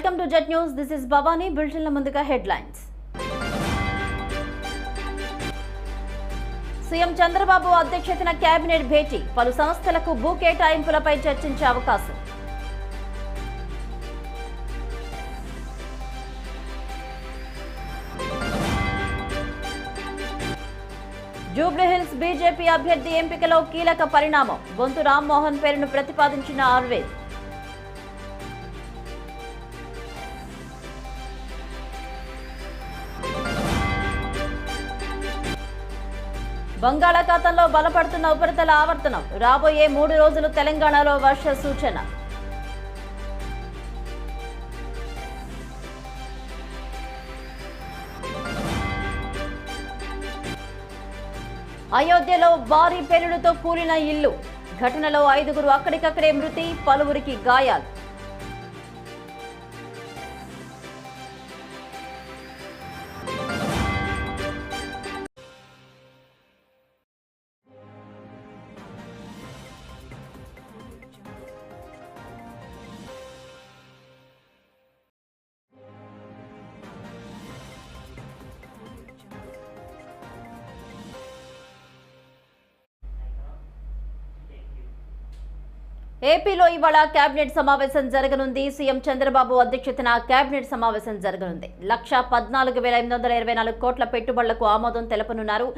Welcome to Jet News this is Bhavani బులెటిన్ల ముందుగా headlines CM Chandrababu అధ్యక్షతన cabinet భేటీ. పలు సంస్థలకు భూ కేటాయింపులపై చర్చించే అవకాశం. జూబ్లీహిల్స్ బీజేపీ అభ్యర్థి ఎంపికలో కీలక పరిణామం. గొంతు రామ్మోహన్ పేరును ప్రతిపాదించిన ఆర్వేద్ బంగాళాఖాతంలో బలపడుతున్న ఉపరితల ఆవర్తనం. రాబోయే మూడు రోజులు తెలంగాణలో వర్ష సూచన. అయోధ్యలో భారీ పేలుడుతో కూలిన ఇల్లు. ఘటనలో ఐదుగురు అక్కడికక్కడే మృతి పలువురికి గాయాలు. ఏపీలో ఇవాళ కేబినెట్ సమావేశం జరగనుంది. సీఎం చంద్రబాబు అధ్యక్షతన కేబినెట్ సమావేశం జరగనుంది. లక్ష పద్నాలుగు వేల ఎనిమిది వందల ఇరవై నాలుగు కోట్ల పెట్టుబడులకు ఆమోదం తెలపనున్నారు.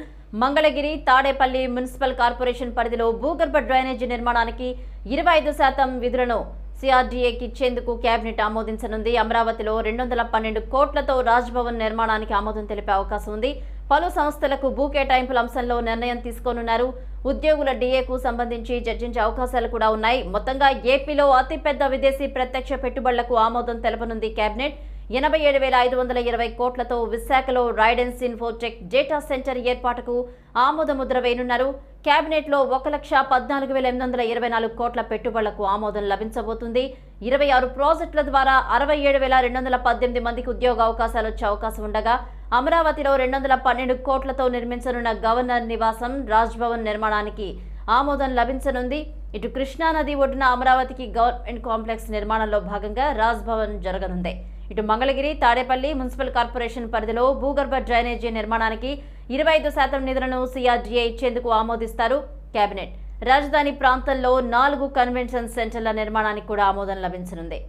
మంగళగిరి తాడేపల్లి మున్సిపల్ కార్పొరేషన్ పరిధిలో భూగర్భ డ్రైనేజీ నిర్మాణానికి ఇరవై ఐదు శాతం విధులను సిఆర్డీఏకి ఇచ్చేందుకు కేబినెట్ ఆమోదించనుంది. అమరావతిలో రెండు వందల పన్నెండు కోట్లతో రాజ్భవన్ నిర్మాణానికి ఆమోదం తెలిపే అవకాశం ఉంది. పలు సంస్థలకు భూ కేటాయింపుల అంశంలో నిర్ణయం తీసుకోనున్నారు. ఉద్యోగుల డీఏకు సంబంధించి చర్చించే అవకాశాలు కూడా ఉన్నాయి. మొత్తంగా ఏపీలో అతిపెద్ద విదేశీ ప్రత్యక్ష పెట్టుబడులకు ఆమోదం తెలపనుంది కేబినెట్ ఎనభై ఏడు వేల ఐదు వందల ఇరవై కోట్లతో విశాఖలో రైడెన్స్ ఇన్ఫోటెక్ డేటా సెంటర్ ఏర్పాటుకు ఆమోద ముద్ర వేయనున్నారు. కేబినెట్లో ఒక లక్ష పద్నాలుగు వేల ఎనిమిది వందల ఇరవై నాలుగు కోట్ల పెట్టుబడులకు ఆమోదం లభించబోతుంది. ఇరవై ఆరు ప్రాజెక్టుల ద్వారా అరవై ఏడు వేల రెండు వందల పద్దెనిమిది మందికి ఉద్యోగ అవకాశాలు వచ్చే అవకాశం ఉండగా అమరావతిలో రెండు వందల పన్నెండు కోట్లతో నిర్మించనున్న గవర్నర్ నివాసం రాజ్భవన్ నిర్మాణానికి ఆమోదం లభించనుంది. ఇటు కృష్ణానది ఒడ్డున అమరావతికి గవర్నమెంట్ కాంప్లెక్స్ నిర్మాణంలో భాగంగా రాజ్భవన్ జరగనుంది. ఇటు మంగళగిరి తాడేపల్లి మున్సిపల్ కార్పొరేషన్ పరిధిలో భూగర్భ డ్రైనేజీ నిర్మాణానికి ఇరవై ఐదు శాతం నిధులను సిఆర్డీఏ ఇచ్చేందుకు ఆమోదిస్తారు కేబినెట్. రాజధాని ప్రాంతంలో నాలుగు కన్వెన్షన్ సెంటర్ల నిర్మాణానికి కూడా ఆమోదం లభించనుంది.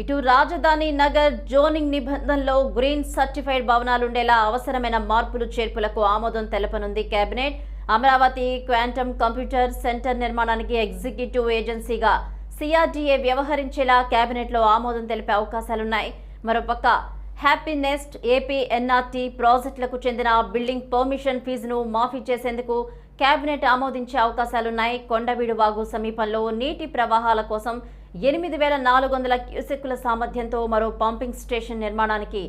ఇటు రాజధాని నగర్ జోనింగ్ నిబంధనలో గ్రీన్ సర్టిఫైడ్ భవనాలుండేలా అవసరమైన మార్పులు చేర్పులకు ఆమోదం తెలపనుంది cabinet. Amaravati quantum computer centre నిర్మాణానికి ఎగ్జిక్యూటివ్ ఏజెన్సీగా సిఆర్డీఏ వ్యవహరించేలా కేబినెట్లో ఆమోదం తెలిపే అవకాశాలున్నాయి. మరోపక్క హ్యాపీనెస్ట్ ఏపీ ఎన్ఆర్టీ ప్రాజెక్టులకు చెందిన బిల్డింగ్ పర్మిషన్ ఫీజును మాఫీ చేసేందుకు కేబినెట్ ఆమోదించే అవకాశాలున్నాయి. కొండవీడు వాగు సమీపంలో నీటి ప్రవాహాల కోసం ఎనిమిది వేల నాలుగు వందల క్యూసెక్కుల సామర్థ్యంతో మరో పంపింగ్ స్టేషన్ నిర్మాణానికి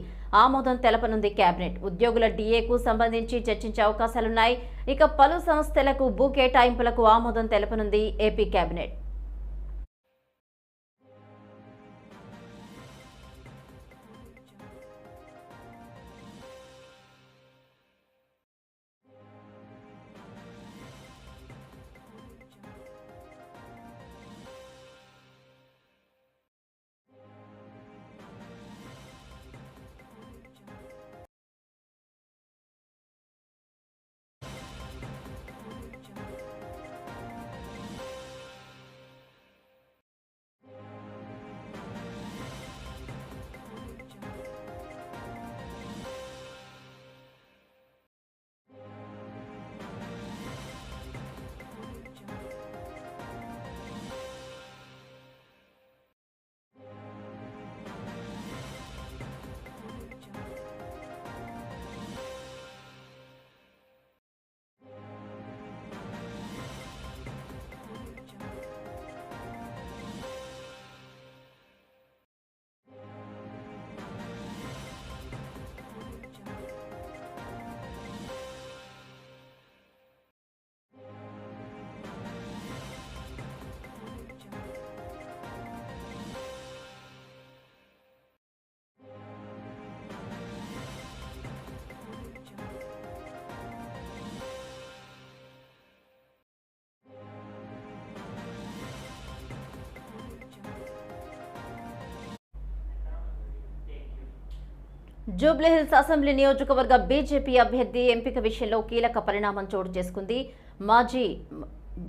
ఆమోదం తెలపనుంది కేబినెట్ ఉద్యోగుల డీఏకు సంబంధించి చర్చించే అవకాశాలున్నాయి. ఇక పలు సంస్థలకు భూ కేటాయింపులకు ఆమోదం తెలపనుంది ఏపీ కేబినెట్ జూబ్లీహిల్స్ అసెంబ్లీ నియోజకవర్గ బీజేపీ అభ్యర్థి ఎంపిక విషయంలో కీలక పరిణామం చోటు చేసుకుంది. మాజీ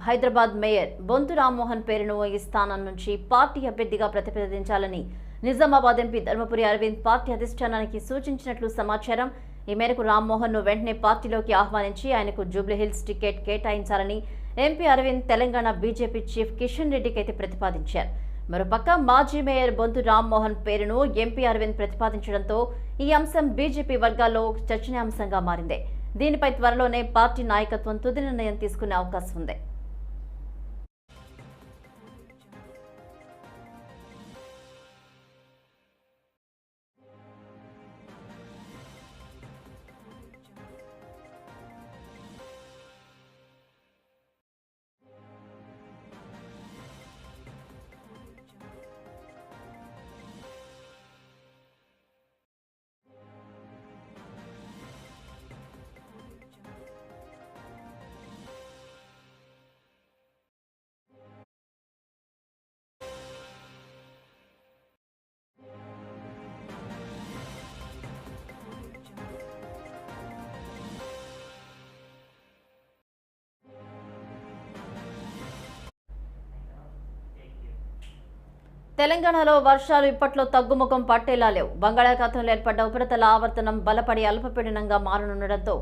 హైదరాబాద్ మేయర్ బొంతు రామ్మోహన్ పేరును ఈ స్థానం నుంచి పార్టీ అభ్యర్థిగా ప్రతిపాదించాలని నిజామాబాద్ ఎంపీ ధర్మపురి అరవింద్ పార్టీ అధిష్టానానికి సూచించినట్లు సమాచారం. ఈ మేరకు రామ్మోహన్ను వెంటనే పార్టీలోకి ఆహ్వానించి ఆయనకు జూబ్లీహిల్స్ టికెట్ కేటాయించాలని MP Arvind Telangana BJP chief Kishan రెడ్డికి అయితే ప్రతిపాదించారు. మరోపక్క మాజీ మేయర్ బొంతు రామ్మోహన్ పేరును ఎంపీ అరవింద్ ప్రతిపాదించడంతో ఈ అంశం బీజేపీ వర్గాల్లో చర్చనీయాంశంగా మారింది. దీనిపై త్వరలోనే పార్టీ నాయకత్వం తుది నిర్ణయం తీసుకునే అవకాశం ఉంది. తెలంగాణలో వర్షాలు ఇప్పట్లో తగ్గుముఖం పట్టేలా లేవు. బంగాళాఖాతంలో ఏర్పడ్డ ఉపరితల ఆవర్తనం బలపడి అల్పపీడనంగా మారనుండటంతో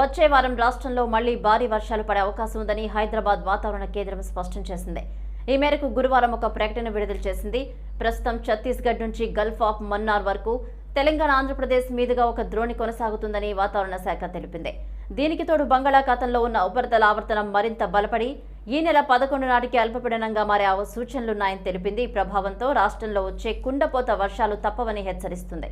వచ్చే వారం రాష్ట్రంలో మళ్ళీ భారీ వర్షాలు పడే అవకాశం ఉందని హైదరాబాద్ వాతావరణ కేంద్రం స్పష్టం చేసింది. ఈ మేరకు గురువారం ఒక ప్రకటన విడుదల చేసింది. ప్రస్తుతం ఛత్తీస్గఢ్ నుంచి గల్ఫ్ ఆఫ్ మన్నార్ వరకు తెలంగాణ ఆంధ్రప్రదేశ్ మీదుగా ఒక ద్రోణి కొనసాగుతుందని వాతావరణ శాఖ తెలిపింది. దీనికి తోడు బంగాళాఖాతంలో ఉన్న ఉపరితల ఆవర్తనం మరింత బలపడి ఈ నెల పదకొండు నాటికి అల్పపీడనంగా మారే సూచనలున్నాయని తెలిపింది. ఈ ప్రభావంతో రాష్ట్రంలో వచ్చే కుండపోత వర్షాలు తప్పవని హెచ్చరిస్తుంది.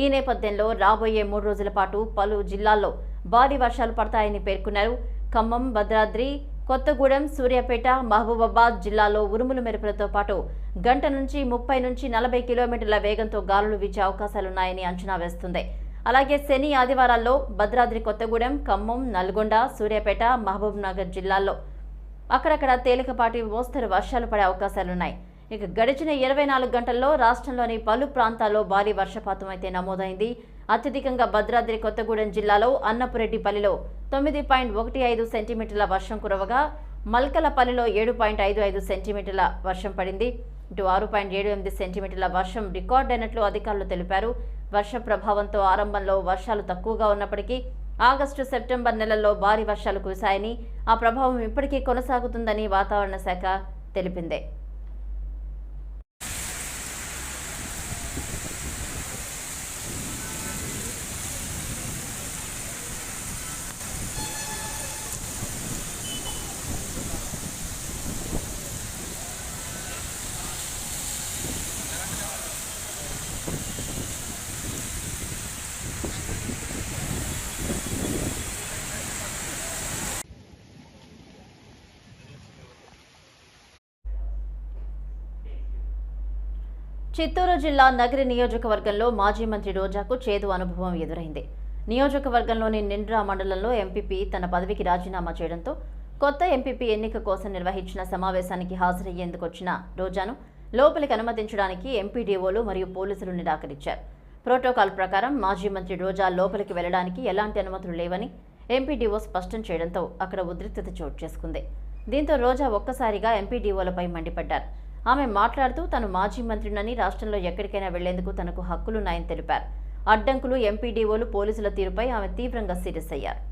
ఈ నేపథ్యంలో రాబోయే మూడు రోజుల పాటు పలు జిల్లాల్లో భారీ వర్షాలు పడతాయని పేర్కొన్నారు. ఖమ్మం భద్రాద్రి కొత్తగూడెం సూర్యాపేట మహబూబాబాద్ జిల్లాలో ఉరుములు మెరుపులతో పాటు గంట నుంచి ముప్పై నుంచి నలభై కిలోమీటర్ల వేగంతో గాలులు వీచే అవకాశాలున్నాయని అంచనా వేస్తుంది. అలాగే శని ఆదివారాల్లో భద్రాద్రి కొత్తగూడెం ఖమ్మం నల్గొండ సూర్యాపేట మహబూబ్నగర్ జిల్లాల్లో అక్కడక్కడ తేలికపాటి మోస్తరు వర్షాలు పడే అవకాశాలున్నాయి. ఇక గడిచిన ఇరవై నాలుగు గంటల్లో రాష్ట్రంలోని పలు ప్రాంతాల్లో భారీ వర్షపాతం అయితే నమోదైంది. అత్యధికంగా భద్రాద్రి కొత్తగూడెం జిల్లాలో అన్నపురెడ్డిపల్లిలో తొమ్మిది పాయింట్ ఒకటి ఐదు సెంటీమీటర్ల వర్షం కురవగా మల్కలపల్లిలో ఏడు పాయింట్ ఐదు ఐదు సెంటీమీటర్ల వర్షం పడింది. ఇటు ఆరు పాయింట్ ఏడు ఎనిమిది సెంటీమీటర్ల వర్షం రికార్డ్ అయినట్లు అధికారులు తెలిపారు. వర్ష ప్రభావంతో ఆరంభంలో వర్షాలు తక్కువగా ఉన్నప్పటికీ ఆగస్టు సెప్టెంబర్ నెలల్లో భారీ వర్షాలు కురిశాయని ఆ ప్రభావం ఇప్పటికీ కొనసాగుతుందని వాతావరణ శాఖ తెలిపింది. చిత్తూరు జిల్లా నగరి నియోజకవర్గంలో మాజీ మంత్రి రోజాకు చేదు అనుభవం ఎదురైంది. నియోజకవర్గంలోని నిండ్రా మండలంలో ఎంపీపీ తన పదవికి రాజీనామా చేయడంతో కొత్త ఎంపీపీ ఎన్నిక కోసం నిర్వహించిన సమావేశానికి హాజరయ్యేందుకు వచ్చిన రోజాను లోపలికి అనుమతించడానికి ఎంపీడీఓలు మరియు పోలీసులు నిరాకరించారు. ప్రోటోకాల్ ప్రకారం మాజీ మంత్రి రోజా లోపలికి వెళ్ళడానికి ఎలాంటి అనుమతులు లేవని ఎంపీడీఓ స్పష్టం చేయడంతో అక్కడ ఉద్రిక్తత చోటు చేసుకుంది. దీంతో రోజా ఒక్కసారిగా ఎంపీడీఓలపై మండిపడ్డారు. ఆమె మాట్లాడుతూ తను మాజీ మంత్రినని రాష్ట్రంలో ఎక్కడికైనా వెళ్ళేందుకు తనకు హక్కులున్నాయని తెలిపారు. అడ్డంకులు ఎంపీడీఓలు పోలీసుల తీరుపై ఆమె తీవ్రంగా సీరియస్ అయ్యారు.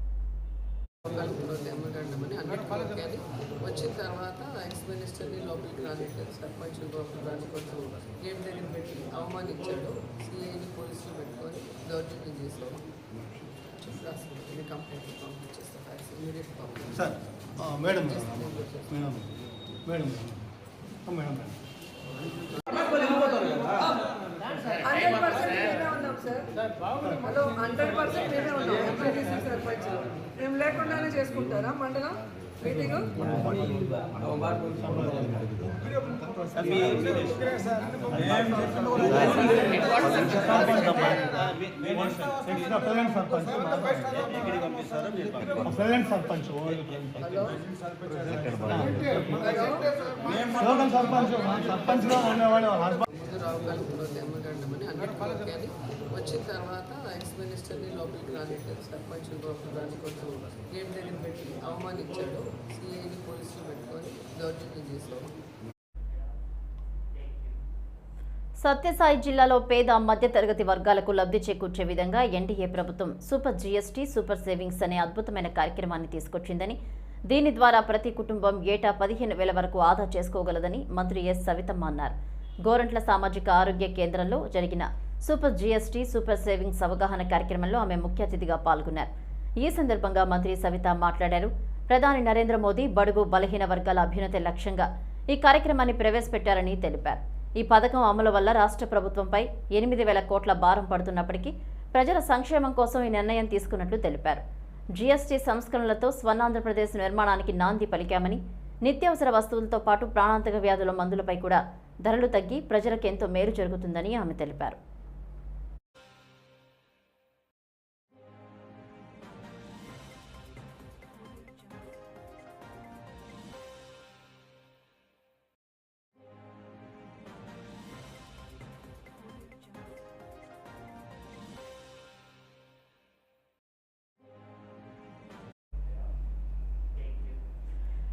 వచ్చిన తర్వాత ఎక్స్ మినిస్టర్ని లోపలికి రానిచ్చారు సర్పంచ్ లోపలికి రాని కొంచెం గేట్ దగ్గర పెట్టి అవమానించాడు సిఐని పోలీసులు పెట్టుకొని దౌర్జన్యం చేశారు చెప్పి కంప్లైంట్ పంపించేస్తాం ఇమీడియట్ పంపించారు మేడం మేడం. హండ్రెడ్ పర్సెంట్ మేమే ఉన్నాం సార్ హలో హండ్రెడ్ పర్సెంట్ మేమే ఉన్నాం ఎంపీటీసీ సర్పంచ్ మేము లేకుండానే చేసుకుంటారా మండలం meeting next present sarpanch sarpanch sarpanch సర్పంచ్గా ఉండేవాడు వచ్చిన తర్వాత ఎక్స్ మినిస్టర్ని లోపలికి రానిచ్చారు సర్పంచ్ గోపురాన్ని కొంచెం గేట్ దగ్గర పెట్టి అవమానించాడు సిఐని పోలీసులు పెట్టుకొని దౌర్జన్యం చేశారు. సత్యసాయి జిల్లాలో పేద మధ్యతరగతి వర్గాలకు లబ్ధి చేకూర్చే విధంగా ఎన్డీఏ ప్రభుత్వం సూపర్ జీఎస్టీ సూపర్ సేవింగ్స్ అనే అద్భుతమైన కార్యక్రమాన్ని తీసుకొచ్చిందని దీని ద్వారా ప్రతి కుటుంబం ఏటా పదిహేను వేల వరకు ఆదా చేసుకోగలదని మంత్రి ఎస్. సవితమ్మ అన్నారు. గోరంట్ల సామాజిక ఆరోగ్య కేంద్రంలో జరిగిన సూపర్ జీఎస్టీ సూపర్ సేవింగ్స్ అవగాహన కార్యక్రమంలో ఆమె ముఖ్య అతిథిగా పాల్గొన్నారు. ఈ సందర్భంగా మంత్రి సవిత మాట్లాడారు. ప్రధాని నరేంద్ర మోదీ బడుగు బలహీన వర్గాల అభ్యున్నతి లక్ష్యంగా ఈ కార్యక్రమాన్ని ప్రవేశపెట్టారని తెలిపారు. ఈ పథకం అమలు వల్ల రాష్ట్ర ప్రభుత్వంపై ఎనిమిది వేల కోట్ల భారం పడుతున్నప్పటికీ ప్రజల సంక్షేమం కోసం ఈ నిర్ణయం తీసుకున్నట్లు తెలిపారు. జీఎస్టీ సంస్కరణలతో స్వర్ణాంధ్రప్రదేశ్ నిర్మాణానికి నాంది పలికామని నిత్యావసర వస్తువులతో పాటు ప్రాణాంతక వ్యాధుల మందులపై కూడా ధరలు తగ్గి ప్రజలకు ఎంతో మేలు జరుగుతుందని ఆమె తెలిపారు.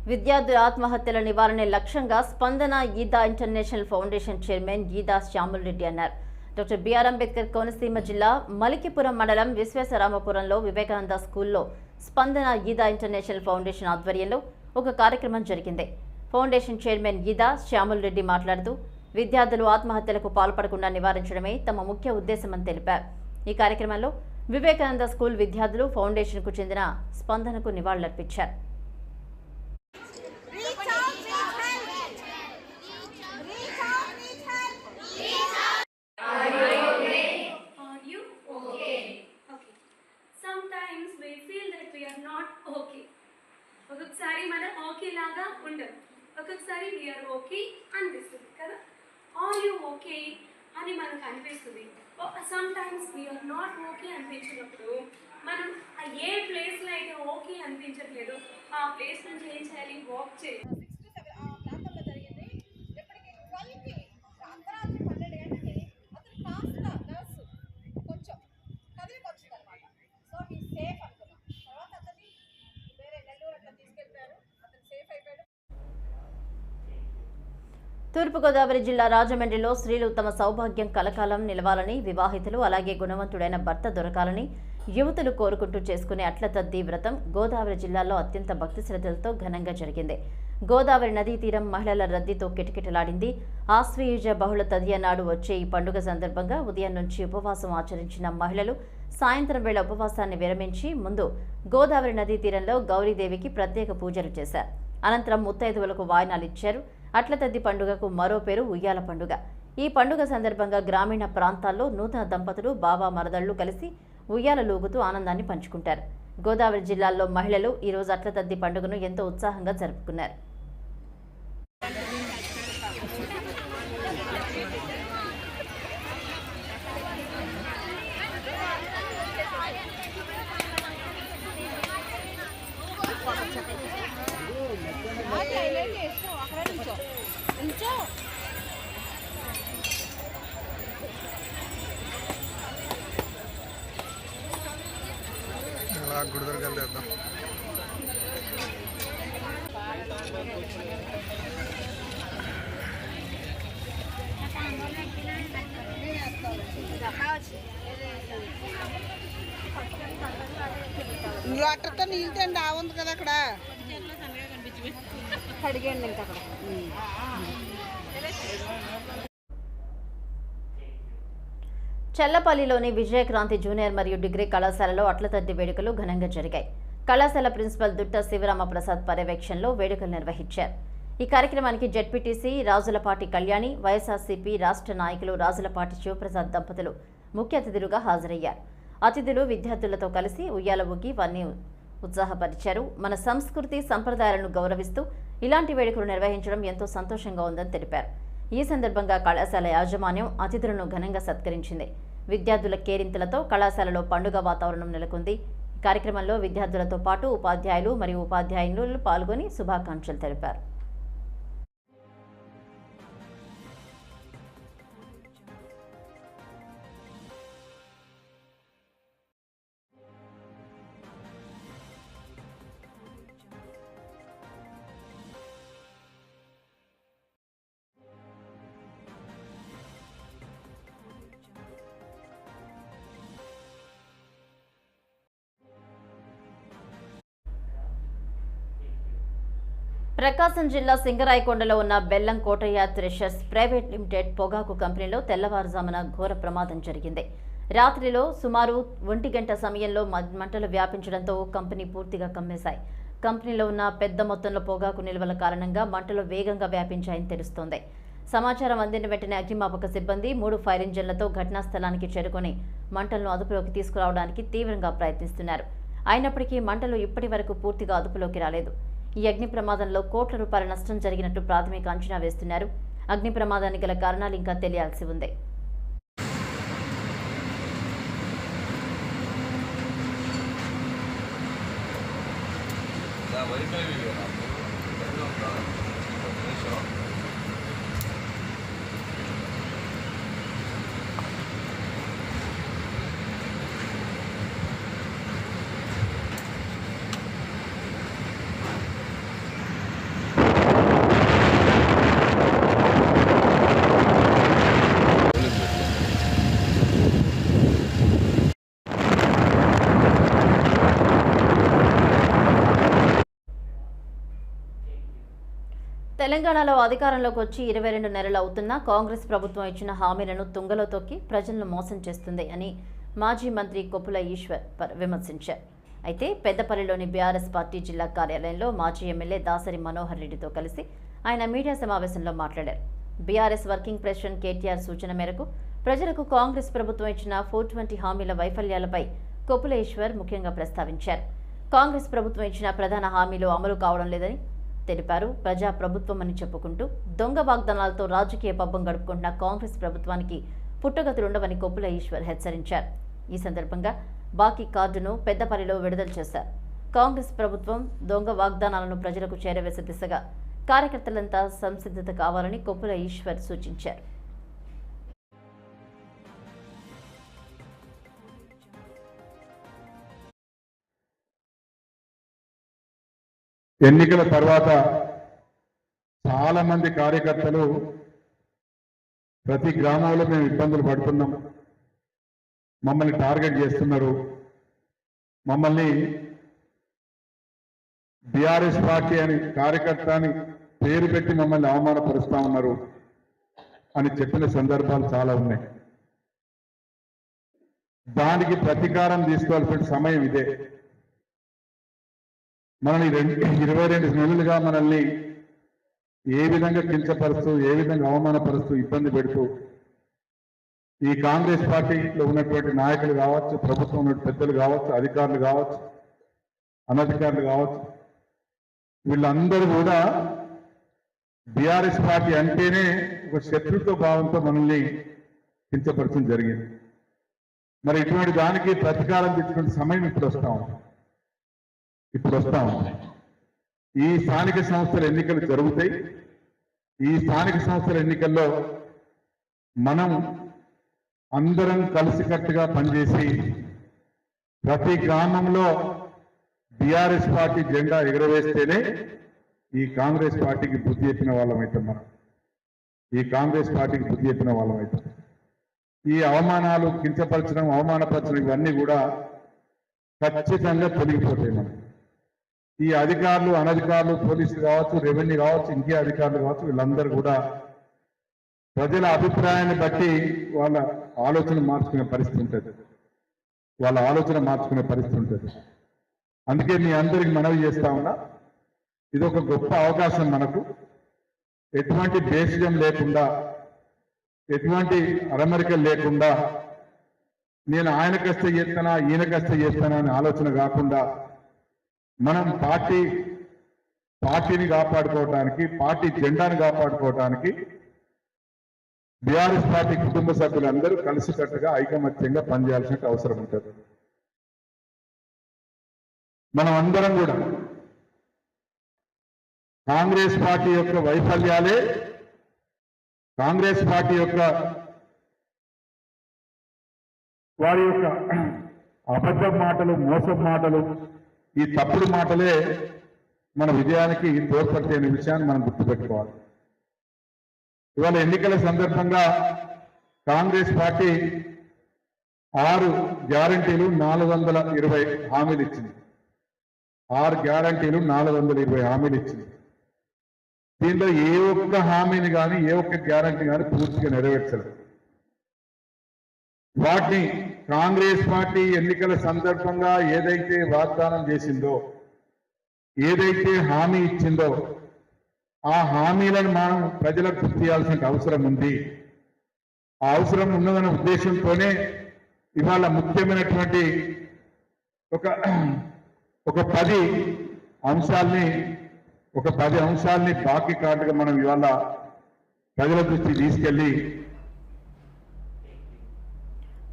విద్యార్థుల ఆత్మహత్యల నివారణ లక్ష్యంగా Spandana Eeda international foundation chairman Eeda Samuel Reddy అన్నారు. డాక్టర్ బిఆర్ అంబేద్కర్ కోనసీమ జిల్లా మలికిపురం మండలం విశ్వేశ్వరామపురంలో వివేకానంద స్కూల్లో స్పందన ఈదా ఇంటర్నేషనల్ ఫౌండేషన్ ఆధ్వర్యంలో ఒక కార్యక్రమం జరిగింది. Foundation chairman Eeda Samuel Reddy మాట్లాడుతూ విద్యార్థులు ఆత్మహత్యలకు పాల్పడకుండా నివారించడమే తమ ముఖ్య ఉద్దేశమని తెలిపారు. ఈ కార్యక్రమంలో వివేకానంద స్కూల్ విద్యార్థులు ఫౌండేషన్కు చెందిన స్పందనకు నివాళులర్పించారు. ఒక్కొక్కసారి మనం ఓకే లాగా ఉండదు ఒక్కొక్కసారి వీఆర్ ఓకే అనిపిస్తుంది కదా? ఆర్ యూ ఓకే అని మనకు అనిపిస్తుంది. Some times we are not okay అనిపించినప్పుడు మనం ఏ ప్లేస్లో అయితే ఓకే అనిపించట్లేదు ఆ ప్లేస్ నుంచి ఏం చేయాలి? వాక్ చేయాలి. తూర్పుగోదావరి జిల్లా రాజమండ్రిలో స్త్రీలు తమ సౌభాగ్యం కలకాలం నిలవాలని వివాహితులు అలాగే గుణవంతుడైన భర్త దొరకాలని యువతులు కోరుకుంటూ చేసుకునే అట్ల తద్ది వ్రతం గోదావరి జిల్లాలో అత్యంత భక్తి శ్రద్ధలతో ఘనంగా జరిగింది. గోదావరి నదీ తీరం మహిళల రద్దీతో కిటకిటలాడింది. ఆశ్వయుజ బహుళ తదియ నాడు వచ్చే ఈ పండుగ సందర్భంగా ఉదయం నుంచి ఉపవాసం ఆచరించిన మహిళలు సాయంత్రం వేళ ఉపవాసాన్ని విరమించి ముందు గోదావరి నదీ తీరంలో గౌరీదేవికి ప్రత్యేక పూజలు చేశారు. అనంతరం ముత్తైదువులకు వాయినాలు ఇచ్చారు. అట్లతద్ది పండుగకు మరో పేరు ఉయ్యాల పండుగ. ఈ పండుగ సందర్భంగా గ్రామీణ ప్రాంతాల్లో నూతన దంపతులు బాబా మరదళ్ళు కలిసి ఉయ్యాల లూగుతూ ఆనందాన్ని పంచుకుంటారు. గోదావరి జిల్లాల్లో మహిళలు ఈరోజు అట్లతద్ది పండుగను ఎంతో ఉత్సాహంగా జరుపుకున్నారు. అలా గుడి దగ్గరికి వెళ్తేద్దాం వాటర్తో నీళ్ళు తండి ఆ ఉంది కదా అక్కడ. చల్లపల్లిలోని విజయక్రాంతి జూనియర్ మరియు డిగ్రీ కళాశాలలో అట్లతద్ది వేడుకలు ఘనంగా జరిగాయి. కళాశాల ప్రిన్సిపల్ దుట్ట శివరామ ప్రసాద్ పర్యవేక్షణలో వేడుకలు నిర్వహించారు. ఈ కార్యక్రమానికి జడ్పీటీసీ రాజులపాటి కళ్యాణి వైఎస్ఆర్సీపీ రాష్ట్ర నాయకులు రాజులపాటి శివప్రసాద్ దంపతులు ముఖ్య అతిథులుగా హాజరయ్యారు. అతిథులు విద్యార్థులతో కలిసి ఉయ్యాల ఊగి వారిని ఉత్సాహపరిచారు. మన సంస్కృతి సంప్రదాయాలను గౌరవిస్తూ ఇలాంటి వేడుకలు నిర్వహించడం ఎంతో సంతోషంగా ఉందని తెలిపారు. ఈ సందర్భంగా కళాశాల యాజమాన్యం అతిథులను ఘనంగా సత్కరించింది. విద్యార్థుల కేరింతలతో కళాశాలలో పండుగ వాతావరణం నెలకొంది. కార్యక్రమంలో విద్యార్థులతో పాటు ఉపాధ్యాయులు మరియు ఉపాధ్యాయులు పాల్గొని శుభాకాంక్షలు తెలిపారు. ప్రకాశం జిల్లా సింగరాయకొండలో ఉన్న బెల్లం కోటయ్య థ్రెషర్స్ ప్రైవేట్ లిమిటెడ్ పొగాకు కంపెనీలో తెల్లవారుజామున ఘోర ప్రమాదం జరిగింది. రాత్రిలో సుమారు ఒంటి గంట సమయంలో మంటలు వ్యాపించడంతో కంపెనీ పూర్తిగా కమ్మేశాయి. కంపెనీలో ఉన్న పెద్ద మొత్తంలో పొగాకు నిల్వల కారణంగా మంటలు వేగంగా వ్యాపించాయని తెలుస్తోంది. సమాచారం అందిన వెంటనే అగ్నిమాపక సిబ్బంది మూడు ఫైర్ ఇంజన్లతో ఘటనా స్థలానికి చేరుకొని మంటలను అదుపులోకి తీసుకురావడానికి తీవ్రంగా ప్రయత్నిస్తున్నారు. అయినప్పటికీ మంటలు ఇప్పటి వరకు పూర్తిగా అదుపులోకి రాలేదు. ఈ అగ్ని ప్రమాదంలో కోట్ల రూపాయల నష్టం జరిగినట్టు ప్రాథమిక అంచనా వేస్తున్నారు. అగ్ని ప్రమాదానికి గల కారణాలు ఇంకా తెలియాల్సి ఉంది. తెలంగాణలో అధికారంలోకి వచ్చి ఇరవై రెండు నెలలు అవుతున్నా కాంగ్రెస్ ప్రభుత్వం ఇచ్చిన హామీలను తుంగలో తొక్కి ప్రజలను మోసం చేస్తుంది అని మాజీ మంత్రి కొప్పుల ఈశ్వర్ పర్- విమర్శించారు. అయితే పెద్దపల్లిలోని బీఆర్ఎస్ పార్టీ జిల్లా కార్యాలయంలో మాజీ ఎమ్మెల్యే దాసరి మనోహర్ రెడ్డితో కలిసి ఆయన మీడియా సమావేశంలో మాట్లాడారు. బీఆర్ఎస్ వర్కింగ్ ప్రెసిడెంట్ కేటీఆర్ సూచన మేరకు ప్రజలకు కాంగ్రెస్ ప్రభుత్వం ఇచ్చిన ఫోర్ ట్వంటీ హామీల వైఫల్యాలపై కొప్పుల ఈశ్వర్ ముఖ్యంగా ప్రస్తావించారు. కాంగ్రెస్ ప్రభుత్వం ఇచ్చిన ప్రధాన హామీలు అమలు కావడం లేదని తెలిపారు. ప్రజా ప్రభుత్వం అని చెప్పుకుంటూ దొంగ వాగ్దానాలతో రాజకీయ పబ్బం గడుపుకుంటున్న కాంగ్రెస్ ప్రభుత్వానికి పుట్టగతులుండవని కొప్పుల ఈశ్వర్ హెచ్చరించారు. ఈ సందర్భంగా బాకీ కార్డును పెద్దపల్లిలో విడుదల చేశారు. కాంగ్రెస్ ప్రభుత్వం దొంగ వాగ్దానాలను ప్రజలకు చేరవేసే దిశగా కార్యకర్తలంతా సంసిద్ధత కావాలని కొప్పుల ఈశ్వర్ సూచించారు. ఎన్నికల తర్వాత చాలా మంది కార్యకర్తలు ప్రతి గ్రామంలో మేము ఇబ్బందులు పడుతున్నాం. మమ్మల్ని టార్గెట్ చేస్తున్నారు. మమ్మల్ని బీఆర్ఎస్ పార్టీ అని కార్యకర్త అని పేరు పెట్టి మమ్మల్ని అవమానపరుస్తా ఉన్నారు అని చెప్పిన సందర్భాలు చాలా ఉన్నాయి. దానికి ప్రతీకారం తీసుకోవాల్సిన సమయం ఇదే. మనల్ని రెండు ఇరవై రెండు నెలలుగా మనల్ని ఏ విధంగా కించపరుస్తూ ఏ విధంగా అవమానపరుస్తూ ఇబ్బంది పెడుతూ ఈ కాంగ్రెస్ పార్టీలో ఉన్నటువంటి నాయకులు కావచ్చు ప్రభుత్వం పెద్దలు కావచ్చు అధికారులు కావచ్చు అనధికారులు కావచ్చు వీళ్ళందరూ కూడా బీఆర్ఎస్ పార్టీ అంటేనే ఒక శత్రుత్వ భావంతో మనల్ని కించపరచడం జరిగింది. మరి ఇటువంటి దానికి ప్రతీకారం తెచ్చుకునే సమయం ఇప్పుడు వస్తా ఉంది. ఇప్పుడు వస్తా ఉంది ఈ స్థానిక సంస్థల ఎన్నికలు జరుగుతాయి. ఈ స్థానిక సంస్థల ఎన్నికల్లో మనం అందరం కలిసికట్టుగా పనిచేసి ప్రతి గ్రామంలో బీఆర్ఎస్ పార్టీ జెండా ఎగురవేస్తేనే ఈ కాంగ్రెస్ పార్టీకి బుద్ధి చెప్పిన వాళ్ళం అవుతాం మనం. ఈ కాంగ్రెస్ పార్టీకి బుద్ధి చెప్పిన వాళ్ళం అవుతాం ఈ అవమానాలు కించపరచడం అవమానపరచడం ఇవన్నీ కూడా ఖచ్చితంగా తొలగిపోతాయి మనం. ఈ అధికారులు అనధికారులు పోలీసులు కావచ్చు రెవెన్యూ కావచ్చు ఇంకే అధికారులు కావచ్చు వీళ్ళందరూ కూడా ప్రజల అభిప్రాయాన్ని బట్టి వాళ్ళ ఆలోచన మార్చుకునే పరిస్థితి ఉంటుంది. వాళ్ళ ఆలోచన మార్చుకునే పరిస్థితి ఉంటుంది. అందుకే మీ అందరికి మనవి చేస్తా ఉన్నా ఇది ఒక గొప్ప అవకాశం మనకు. ఎటువంటి బేసిజం లేకుండా ఎటువంటి అరమరికలు లేకుండా నేను ఆయనకస్తే చేస్తానా ఈయనకస్తే చేస్తానా అనే ఆలోచన కాకుండా మనం పార్టీ పార్టీని కాపాడుకోవడానికి పార్టీ జెండాను కాపాడుకోవడానికి బీఆర్ఎస్ పార్టీ కుటుంబ సభ్యులందరూ కలిసికట్టుగా ఐకమత్యంగా పనిచేయాల్సిన అవసరం ఉంటుంది. మనం అందరం కూడా కాంగ్రెస్ పార్టీ యొక్క వైఫల్యాలే కాంగ్రెస్ పార్టీ యొక్క వారి యొక్క అబద్ధ మాటలు మోసం మాటలు ఈ తప్పుడు మాటలే మన విజయానికి తోడ్పడితే అనే విషయాన్ని మనం గుర్తుపెట్టుకోవాలి. ఇవాళ ఎన్నికల సందర్భంగా కాంగ్రెస్ పార్టీ ఆరు గ్యారంటీలు నాలుగు వందల ఇరవై హామీలు ఇచ్చింది ఆరు గ్యారంటీలు నాలుగు వందల ఇరవై హామీలు ఇచ్చింది దీనిలో ఏ ఒక్క హామీని కానీ ఏ ఒక్క గ్యారంటీ కానీ పూర్తిగా నెరవేర్చలేదు. వాటిని కాంగ్రెస్ పార్టీ ఎన్నికల సందర్భంగా ఏదైతే వాగ్దానం చేసిందో ఏదైతే హామీ ఇచ్చిందో ఆ హామీలను మనం ప్రజలకు గుర్తు చేయాల్సిన అవసరం ఉంది. ఆ అవసరం ఉన్నదన్న ఉద్దేశంతోనే ఇవాళ ముఖ్యమైనటువంటి ఒక ఒక పది అంశాల్ని ఒక పది అంశాల్ని బాకీ కార్డుగా మనం ఇవాళ ప్రజల దృష్టి తీసుకెళ్ళి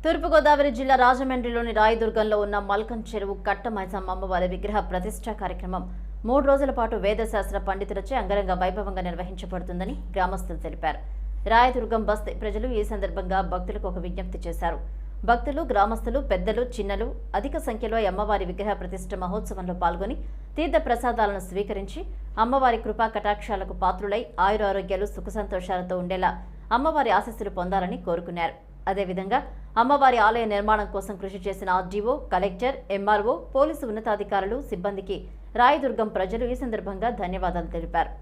తూర్పుగోదావరి జిల్లా రాజమండ్రిలోని రాయదుర్గంలో ఉన్న మల్కం చెరువు కట్ట మైసమ్మ అమ్మవారి విగ్రహ ప్రతిష్ట కార్యక్రమం మూడు రోజుల పాటు వేదశాస్త్ర పండితులచే అంగరంగ వైభవంగా నిర్వహించబడుతుందని గ్రామస్తులు తెలిపారు. రాయదుర్గం బస్తీ ప్రజలు ఈ సందర్భంగా భక్తులకు ఒక విజ్ఞప్తి చేశారు. భక్తులు గ్రామస్తులు పెద్దలు చిన్నలు అధిక సంఖ్యలో అమ్మవారి విగ్రహ ప్రతిష్ఠ మహోత్సవంలో పాల్గొని తీర్థ ప్రసాదాలను స్వీకరించి అమ్మవారి కృపా కటాక్షాలకు పాత్రులై ఆయురారోగ్యాలు సుఖ సంతోషాలతో ఉండేలా అమ్మవారి ఆశస్సులు పొందాలని కోరుకున్నారు. అదేవిధంగా అమ్మవారి ఆలయ నిర్మాణం కోసం కృషి చేసిన ఆర్డీఓ కలెక్టర్ ఎంఆర్ఓ పోలీసు ఉన్నతాధికారులు సిబ్బందికి రాయదుర్గం ప్రజలు ఈ సందర్భంగా ధన్యవాదాలు తెలిపారు.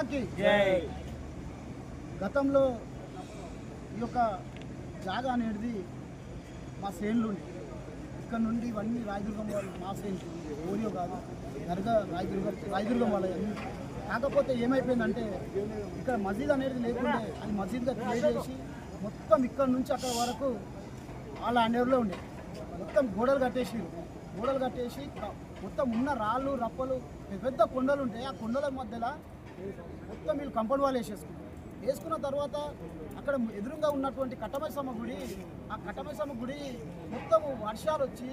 కట్టమసమాకి గతంలో ఈ యొక్క జాగా అనేది మా సేన్లు ఇక్కడ నుండి ఇవన్నీ రాయదుర్గం వాళ్ళు మా సేన్లు ఓరియో కాదు దర్గా రాయదుర్గం రాయదుర్గం వాళ్ళ కాకపోతే ఏమైపోయిందంటే ఇక్కడ మసీద్ అనేది లేకుండే అది మసీద్గా క్లియర్ చేసి మొత్తం ఇక్కడ నుంచి అక్కడ వరకు వాళ్ళ అండర్లో ఉండే. మొత్తం గోడలు కట్టేసి గోడలు కట్టేసి మొత్తం ఉన్న రాళ్ళు రప్పలు పెద్ద కొండలు ఉంటాయి. ఆ కొండల మధ్యలో మొత్తం వీళ్ళు కంపౌండ్ వాళ్ళు వేసేసుకున్నారు వేసుకున్న తర్వాత అక్కడ ఎదురుగా ఉన్నటువంటి కట్టమైసమ్మ గుడి ఆ కట్టమైసమ్మ గుడి మొత్తం వర్షాలు వచ్చి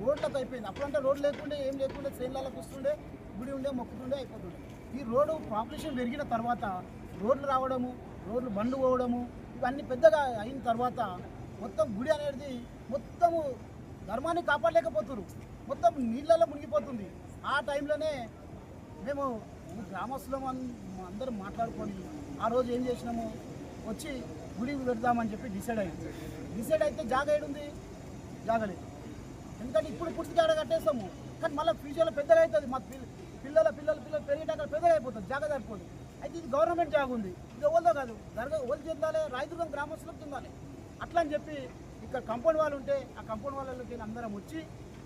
రోడ్లకు అయిపోయింది. అప్పుడంటే రోడ్ లేకుండే ఏం లేకుండే ట్రైన్లకు వస్తుండే గుడి ఉండే మొక్కుతుండే అయిపోతుండే. ఈ రోడ్డు పాపులేషన్ పెరిగిన తర్వాత రోడ్లు రావడము రోడ్లు బండ్లు పోవడము ఇవన్నీ పెద్దగా అయిన తర్వాత మొత్తం గుడి అనేది మొత్తము ధర్మాన్ని కాపాడలేకపోతున్నారు మొత్తం నీళ్ళలో మునిగిపోతుంది. ఆ టైంలోనే మేము గ్రామస్తులం అన్- అందరం మాట్లాడుకొని ఆ రోజు ఏం చేసినాము? వచ్చి గుడి పెడదామని చెప్పి డిసైడ్ అయింది డిసైడ్ అయితే జాగ ఏడుంది? జాగలేదు ఎందుకంటే ఇప్పుడు పూర్తిగా ఆడ కట్టేస్తాము. కానీ మళ్ళీ ఫ్యూచర్లో పెద్దగా అవుతుంది. మా పిల్లల పిల్లల పిల్లలు పెరిగేటాక పెద్దగా అయిపోతుంది. జాగ సరిపోదు. అయితే ఇది గవర్నమెంట్ జాగ ఉంది. ఇది ఓల్దో కాదు. జరగదు ఓల్ చెందాలి? రాయదుర్గం గ్రామస్తులకు చెందాలి. అట్లా అని చెప్పి ఇక్కడ కంపౌండ్ వాళ్ళు ఉంటే ఆ కంపౌండ్ వాళ్ళకి అందరం వచ్చి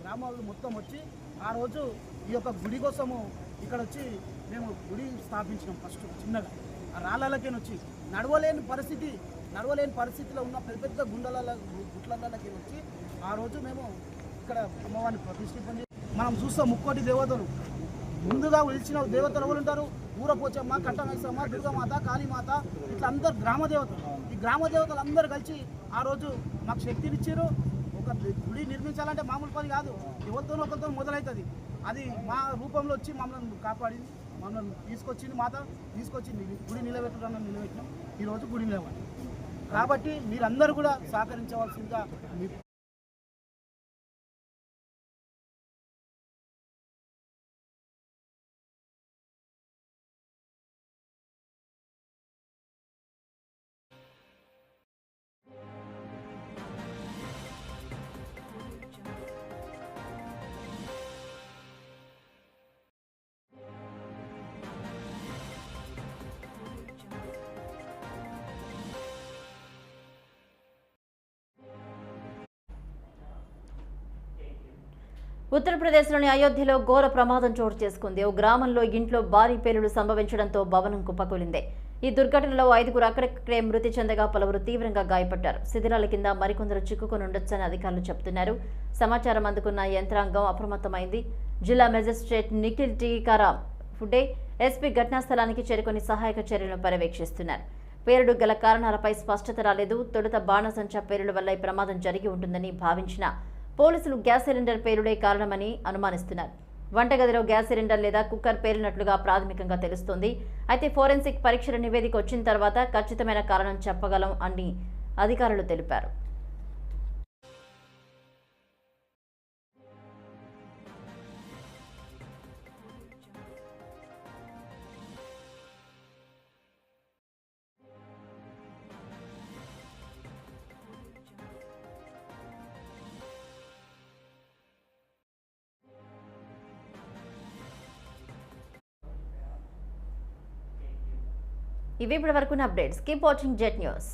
గ్రామ వాళ్ళు మొత్తం వచ్చి ఆ రోజు ఈ యొక్క గుడి కోసము ఇక్కడ వచ్చి మేము గుడి స్థాపించినాం ఫస్ట్ చిన్నగా. ఆ రాళ్ళకే వచ్చి నడవలేని పరిస్థితి నడవలేని పరిస్థితిలో ఉన్న పెద్ద పెద్ద గుండెల గుట్లలకి వచ్చి ఆ రోజు మేము ఇక్కడ అమ్మవారిని ప్రతిష్ఠిపని మనం చూస్తాం ముక్కోటి దేవతలు. ముందుగా విలిచిన దేవతలు ఎవరు ఉంటారు ఊరపోచమ్మ కట్టమైసమ్మ దుర్గమాత కాళీమాత ఇట్లా అందరు గ్రామ దేవతలు. ఈ గ్రామ దేవతలు అందరూ కలిసి ఆ రోజు మాకు శక్తినిచ్చారు ఒక గుడి నిర్మించాలంటే మామూలు పని కాదు. ఎవరితోనో ఒకరితో మొదలవుతుంది అది మా రూపంలో వచ్చి మమ్మల్ని కాపాడింది. మమ్మల్ని తీసుకొచ్చింది మాత తీసుకొచ్చి గుడి నిలబెట్టడం నిలబెట్టినాం. ఈరోజు గుడి నిలబడి కాబట్టి మీరందరూ కూడా సహకరించవలసిందిగా ఉత్తరప్రదేశ్లోని అయోధ్యలో ఘోర ప్రమాదం చోటు చేసుకుంది. ఓ గ్రామంలో ఇంట్లో భారీ పేలుడు సంభవించడంతో భవనం కుప్పకూలింది. ఈ దుర్ఘటనలో ఐదుగురు అక్కడక్కడే మృతి చెందగా పలువురు తీవ్రంగా గాయపడ్డారు. శిథిరాల కింద మరికొందరు చిక్కుకొని ఉండొచ్చని అధికారులు చెబుతున్నారు. సమాచారం అందుకున్న యంత్రాంగం అప్రమత్తమైంది. జిల్లా మెజిస్ట్రేట్ నిఖిల్ టీకారాం ఫుడే ఎస్పీ ఘటనా స్థలానికి చేరుకొని సహాయక చర్యలను పర్యవేక్షిస్తున్నారు. పేలుడు గల కారణాలపై స్పష్టత రాలేదు. తొలుత బాణసంచా పేలుడు వల్ల ఈ ప్రమాదం జరిగి ఉంటుందని భావించిన పోలీసులు గ్యాస్ సిలిండర్ పేలుడే కారణమని అనుమానిస్తున్నారు. వంటగదిలో గ్యాస్ సిలిండర్ లేదా కుక్కర్ పేలినట్లుగా ప్రాథమికంగా తెలుస్తోంది. అయితే ఫోరెన్సిక్ పరీక్షల నివేదిక వచ్చిన తర్వాత ఖచ్చితమైన కారణం చెప్పగలం అని అధికారులు తెలిపారు. ఇవి ఇప్పటి వరకు updates. Keep watching Jet News